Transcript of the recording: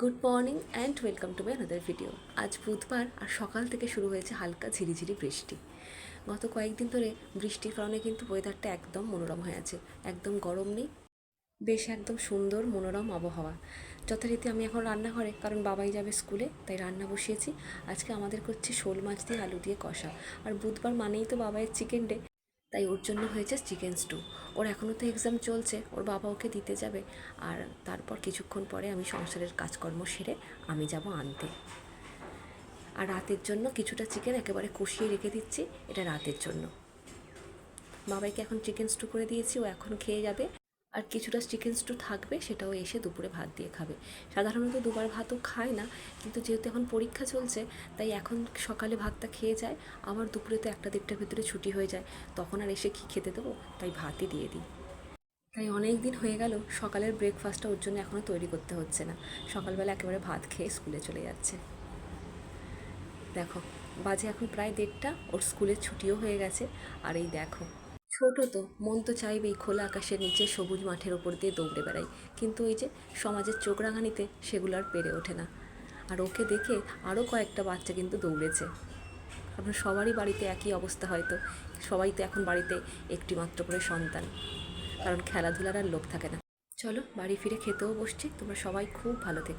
Good morning and welcome to my another video আজ বুধবার আর সকাল থেকে শুরু হয়েছে হালকা ঝিরিঝিরি বৃষ্টি। গত কয়েকদিন ধরে বৃষ্টির কারণে কিন্তু ওয়েদারটা একদম মনোরম হয়ে আছে। একদম গরম নেই, বেশ একদম সুন্দর মনোরম আবহাওয়া। যথারীতি আমি এখন রান্নাঘরে, কারণ বাবাই যাবে স্কুলে, তাই রান্না বসিয়েছি। আজকে আমাদের করছে শোল মাছ দিয়ে আলু দিয়ে কষা। আর বুধবার মানেই তো বাবাইয়ের চিকেন ডে তাই ওর জন্য হয়েছে চিকেন স্টু। ওর এখনও তো এক্সাম চলছে, ওর বাবা ওকে দিতে যাবে। আর তারপর কিছুক্ষণ পরে আমি সংসারের কাজকর্ম সেরে আমি যাব আনতে। আর রাতের জন্য কিছুটা চিকেন একেবারে কষিয়ে রেখে দিচ্ছি, এটা রাতের জন্য। বাবাইকে এখন চিকেন স্টু করে দিয়েছি, ও এখন খেয়ে যাবে। আর কিছুটা চিকেন স্টু থাকবে, সেটাও এসে দুপুরে ভাত দিয়ে খাবে। সাধারণত দুবার ভাতও খায় না, কিন্তু যেহেতু এখন পরীক্ষা চলছে, তাই এখন সকালে ভাতটা খেয়ে যায়, আবার দুপুরে তো একটা দেড়টার ভিতরে ছুটি হয়ে যায়, তখন আর এসে কী খেতে দেবো? তাই ভাতই দিয়ে দিই। তাই অনেক দিন হয়ে গেল, সকালের ব্রেকফাস্টটা ওর জন্য এখনও তৈরি করতে হচ্ছে না। সকালবেলা একেবারে ভাত খেয়ে স্কুলে চলে যাচ্ছে। দেখো, বাজে এখন প্রায় দেড়টা, ওর স্কুলের ছুটিও হয়ে গেছে, আর এই দেখো ছোট তো, মন তো চাইবেই খোলা আকাশের নিচে সবুজ মাঠের ওপর দিয়ে দৌড়ে বেড়াই। কিন্তু ওই যে সমাজের চোখ রাঙানিতে সেগুলো আর পেরে ওঠে না। আর ওকে দেখে আরও কয়েকটা বাচ্চা কিন্তু দৌড়েছে। আপনার সবারই বাড়িতে একই অবস্থা হয়তো। সবাই তো এখন বাড়িতে একটি মাত্র করে সন্তান। কারণ খেলাধুলার আর লোক থাকে না। চলো বাড়ি ফিরে খেতেও বসছি। তোমরা সবাই খুব ভালো থেকো।